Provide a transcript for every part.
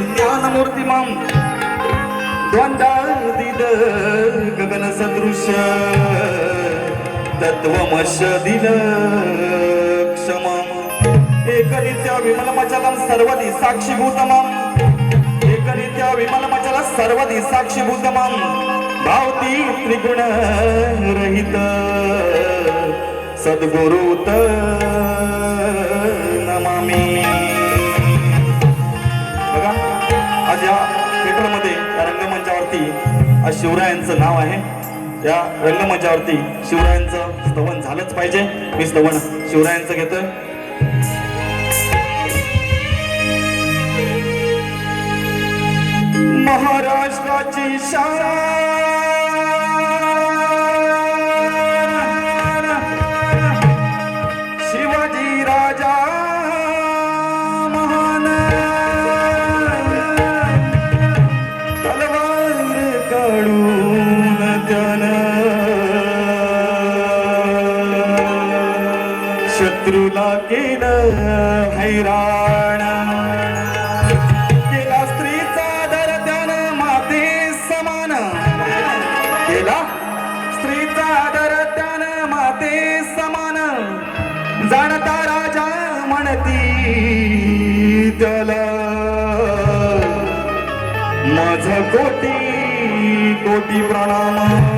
ज्ञानमूर्तिमां द्वन्द्वादिद गगनसदृश तत्त्वमशदिल सदृश तत्वमश विमलमचलं क्षमम साक्षीभूतमाम् विमल विमलमचल सर्वदी साक्षीभूतमम भावती त्रिगुण रहित सद्गुरुत रंगमंचावरती आज शिवरायांचं नाव आहे. या रंगमंचावरती शिवरायांचं स्तवन झालंच पाहिजे. मी स्तवन शिवरायांचं घेतोय. महाराष्ट्राची शाळा. शत्रूला केलं हैराण. केला स्त्रीचा दर त्यानं माते समान. केला स्त्रीचा दर त्यानं माते समान. जाणता राजा म्हणती त्याला माझ कोटी कोटी प्रणाम.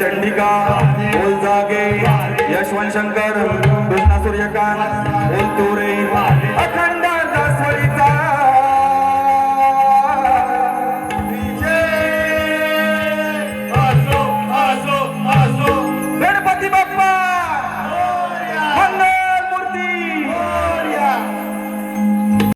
चंडिका बोल जागे यशवंत शंकर कृष्णा सूर्यकांत